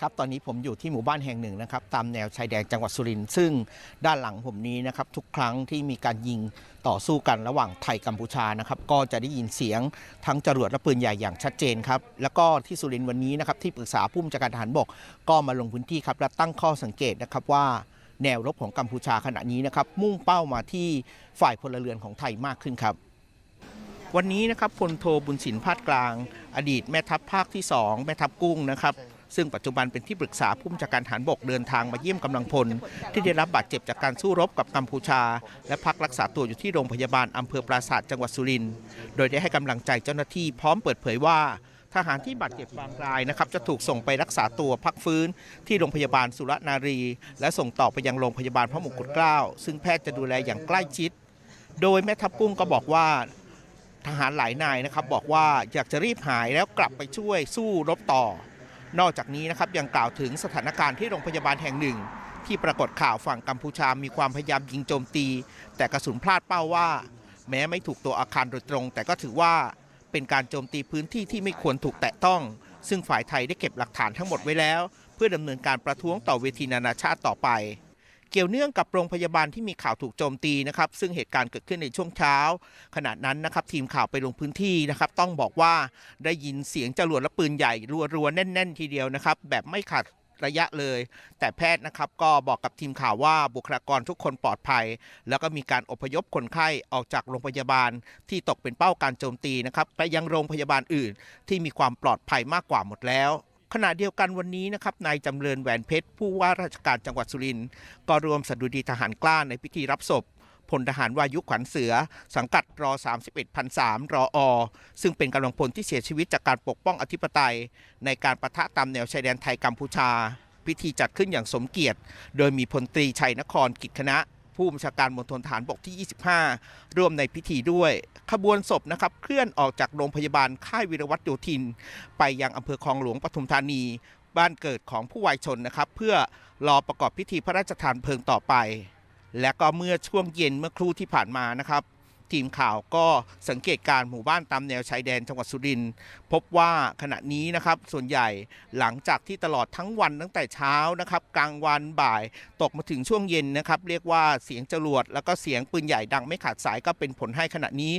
ครับตอนนี้ผมอยู่ที่หมู่บ้านแห่งหนึ่งนะครับตามแนวชายแดนจังหวัดสุรินทร์ซึ่งด้านหลังผมนี้นะครับทุกครั้งที่มีการยิงต่อสู้กันระหว่างไทยกัมพูชานะครับก็จะได้ยินเสียงทั้งจรวดและปืนใหญ่อย่างชัดเจนครับแล้วก็ที่สุรินทร์วันนี้นะครับที่ปรึกษาผู้บัญชาการทหารบกก็มาลงพื้นที่ครับและตั้งข้อสังเกตนะครับว่าแนวรบของกัมพูชาขณะนี้นะครับมุ่งเป้ามาที่ฝ่ายพลเรือนของไทยมากขึ้นครับ วันนี้นะครับพลโทบุญสินพาดกลาง อดีตแม่ทัพภาคที่ 2 แม่ทัพกุ้งนะครับ ซึ่งปัจจุบันเป็นที่ปรึกษาผู้บัญชาการฐานบกเดินทางมาเยี่ยมกำลังพล ที่ได้รับบาดเจ็บจากการสู้รบกับกัมพูชา และพักรักษาตัวอยู่ที่โรงพยาบาลอำเภอปราสาทจังหวัดสุรินทร์โดยได้ให้กำลังใจเจ้าหน้าที่พร้อมเปิดเผยว่าทหารที่บาดเจ็บบางรายนะครับจะถูกส่งไปรักษาตัวพักฟื้น ที่โรงพยาบาลสุรนารี และส่งต่อไปยังโรงพยาบาลพระมงกุฎเกล้า ซึ่งแพทย์จะดูแลอย่างใกล้ชิด โดยแม่ทัพกุ้งก็บอกว่าทหารหลายนายนะครับบอกว่าอยากจะรีบหายแล้วกลับไปช่วยสู้รบต่อ นอกจากนี้นะครับยังกล่าวถึงสถานการณ์ที่โรงพยาบาลแห่งหนึ่ง ที่ปรากฏข่าวฝั่งกัมพูชามีความพยายามยิงโจมตี แต่กระสุนพลาดเป้าว่า แม้ไม่ถูกตัวอาคารโดยตรง แต่ก็ถือว่าเป็นการโจมตีพื้นที่ที่ไม่ควรถูกแตะต้อง ซึ่งฝ่ายไทยได้เก็บหลักฐานทั้งหมดไว้แล้ว เพื่อดำเนินการประท้วงต่อเวทีนานาชาติต่อไป เกี่ยวเนื่องกับโรงพยาบาลที่มีข่าวถูกโจมตีนะครับ ซึ่งเหตุการณ์เกิดขึ้นในช่วงเช้า ขณะนั้นนะครับทีมข่าวไปลงพื้นที่นะครับ ต้องบอกว่าได้ยินเสียงจรวดและปืนใหญ่รัวๆแน่น ๆ ทีเดียวนะครับ แบบไม่ขาดระยะเลย แต่แพทย์นะครับก็บอกกับทีมข่าวว่าบุคลากรทุกคนปลอดภัย แล้วก็มีการอพยพคนไข้ออกจากโรงพยาบาลที่ตกเป็นเป้าการโจมตีนะครับไปยังโรงพยาบาลอื่น ที่มีความปลอดภัยมากกว่าหมดแล้ว ขณะเดียวกันวันนี้นะครับนายจำเริญแหวนเพชร ผู้ว่าราชการจังหวัดสุรินทร์ก็รวมสดุดีทหารกล้าในพิธีรับศพพลทหารวายุขวัญเสือ สังกัดรอ 31พันสามรออ ซึ่งเป็นกำลังพลที่เสียชีวิตจากการปกป้องอธิปไตย ในการประทะตามแนวชายแดนไทยกัมพูชา พิธีจัดขึ้นอย่างสมเกียรติ โดยมีพลตรีชัยนครกิจคณะ ผู้บัญชาการมณฑลฐานบกที่ 25 ร่วมในพิธีด้วย ขบวนศพนะครับเคลื่อนออกจากโรงพยาบาลค่ายวิรวัตโยธิน ไปยังอำเภอคลองหลวงปทุมธานี บ้านเกิดของผู้วายชนนะครับเพื่อรอประกอบพิธีพระราชทานเพลิงต่อไป และก็เมื่อช่วงเย็นเมื่อครู่ที่ผ่านมานะครับ ทีมข่าวก็สังเกตการหมู่บ้านตามแนวชายแดนจังหวัดสุรินทร์พบว่าขณะนี้นะครับส่วนใหญ่หลังจากที่ตลอดทั้งวันตั้งแต่เช้านะครับกลางวันบ่ายตกมาถึงช่วงเย็นนะครับเรียกว่าเสียงจรวดแล้วก็เสียงปืนใหญ่ดังไม่ขาดสายก็เป็นผลให้ขณะนี้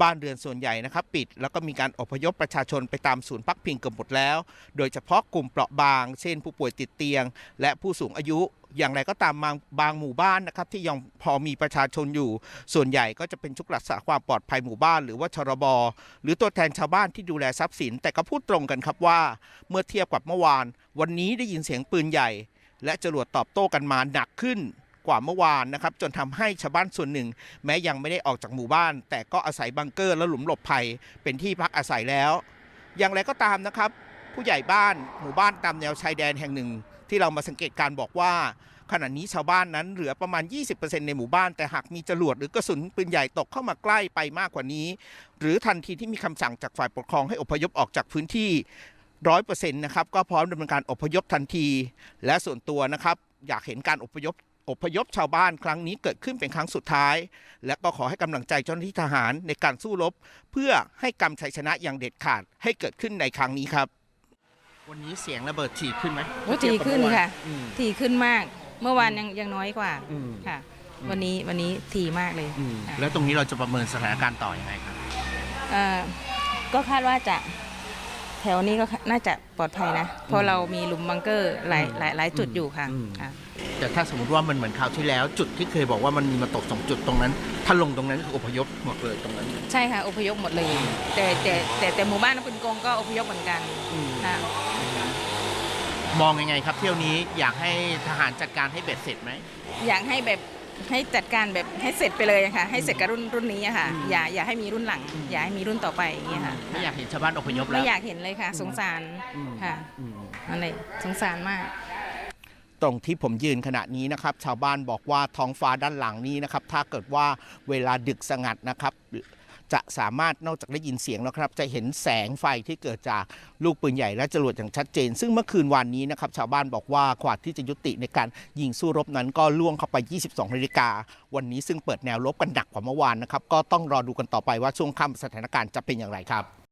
บ้านเรือนส่วนใหญ่นะครับปิด แล้วก็มีการอพยพประชาชนไปตามศูนย์พักพิงเกือบหมดแล้ว โดยเฉพาะกลุ่มเปราะบาง เช่น ผู้ป่วยติดเตียง และผู้สูงอายุ อย่างไรก็ตามบางบางหมู่บ้านนะครับที่ยังพอมีประชาชนอยู่ ส่วนใหญ่ก็จะเป็นชุดรักษาความปลอดภัยหมู่บ้าน หรือว่าชรบหรือตัวแทนชาวบ้านที่ดูแลทรัพย์สิน แต่ก็พูดตรงกันครับว่า เมื่อเทียบกับเมื่อวาน วันนี้ได้ยินเสียงปืนใหญ่ และจรวดตอบโต้กันมาหนักขึ้นกว่าเมื่อวานนะครับจนทำให้ชาวบ้านส่วนหนึ่ง แม้ยังไม่ได้ออกจากหมู่บ้าน แต่ก็อาศัยบังเกอร์และหลุมหลบภัยเป็นที่พักอาศัยแล้ว อย่างไรก็ตามนะครับ ผู้ใหญ่บ้านหมู่บ้านตามแนวชายแดนแห่งหนึ่ง ที่เรามาสังเกตการ์บอกว่า ขณะนี้ชาวบ้านนั้นเหลือประมาณ 20%ในหมู่บ้าน แต่หากมีจรวดหรือกระสุนปืนใหญ่ตกเข้ามาใกล้ไปมากกว่านี้ หรือทันทีที่มีคำสั่งจากฝ่ายปกครองให้อพยพออกจากพื้นที่ร้อยเปอร์เซ็นต์นะครับก็พร้อมดำเนินการอพยพทันที และส่วนตัวนะครับอยากเห็นการอพยพอพยพชาวบ้านครั้งนี้เกิดขึ้นเป็นครั้งสุดท้าย และก็ขอให้กำลังใจเจ้าหน้าที่ทหารในการสู้รบ เพื่อให้กำชัยชนะอย่างเด็ดขาดให้เกิดขึ้นในครั้งนี้ครับ วันนี้เสียงระเบิดถี่ขึ้นไหมโอ้ถี่ขึ้นค่ะอืมถี่ขึ้นมาก เมื่อวานยังยังน้อยกว่าอืมค่ะอืมวันนี้วันนี้ถี่มากเลยอืมค่ะแล้วตรงนี้เราจะประเมินสถานการณ์ต่ออยังไงครับเอ่อก็คาดว่าจะแถวนี้ก็น่าจะปลอดภัยนะ เพราะเรามีหลุมบังเกอร์หลายหลายหลายจุดอยู่ค่ะอืมค่ะแต่ถ้าสมมติว่ามันเหมือนคราวที่แล้ว จุดที่เคยบอกว่ามันมีมาตกสองจุดตรงนั้น ถ้าลงตรงนั้นคืออพยพหมดเลยตรงนั้น ใช่ค่ะอพยพหมดเลย แต่แต่แต่แต่หมู่บ้านนเป็นกงก็อพยพเหมือนกันค่ะ มองยังไงครับเที่ยวนี้อยากให้ทหารจัดการให้เบ็ดเสร็จไหม อยากให้แบบให้จัดการแบบให้เสร็จไปเลยอะค่ะ ให้เสร็จกับรุ่นรุ่นนี้อะค่ะ อืมอย่าอย่าให้มีรุ่นหลังอย่าให้มีรุ่นต่อไปอย่างเงี้ยค่ะไม่อยากเห็นชาวบ้านอพยพแล้ไม่วอยากเห็นเลยค่ะ สงสารอืมค่ะอืม อะไรสงสารมาก ตรงที่ผมยืนขณะนี้นะครับ ชาวบ้านบอกว่าท้องฟ้าด้านหลังนี้นะครับ ถ้าเกิดว่าเวลาดึกสงัดนะครับ จะสามารถนอกจากได้ยินเสียงแล้วครับ จะเห็นแสงไฟที่เกิดจากลูกปืนใหญ่และจรวดอย่างชัดเจน ซึ่งเมื่อคืนวันนี้นะครับชาวบ้านบอกว่ากว่าที่จะยุติในการยิงสู้รบนั้นก็ล่วงเข้าไป 22นาฬิกาวันนี้ซึ่งเปิดแนวรบกันหนักกว่าเมื่อวานนะครับก็ต้องรอดูกันต่อไปว่าช่วงค่ำสถานการณ์จะเป็นอย่างไรครับ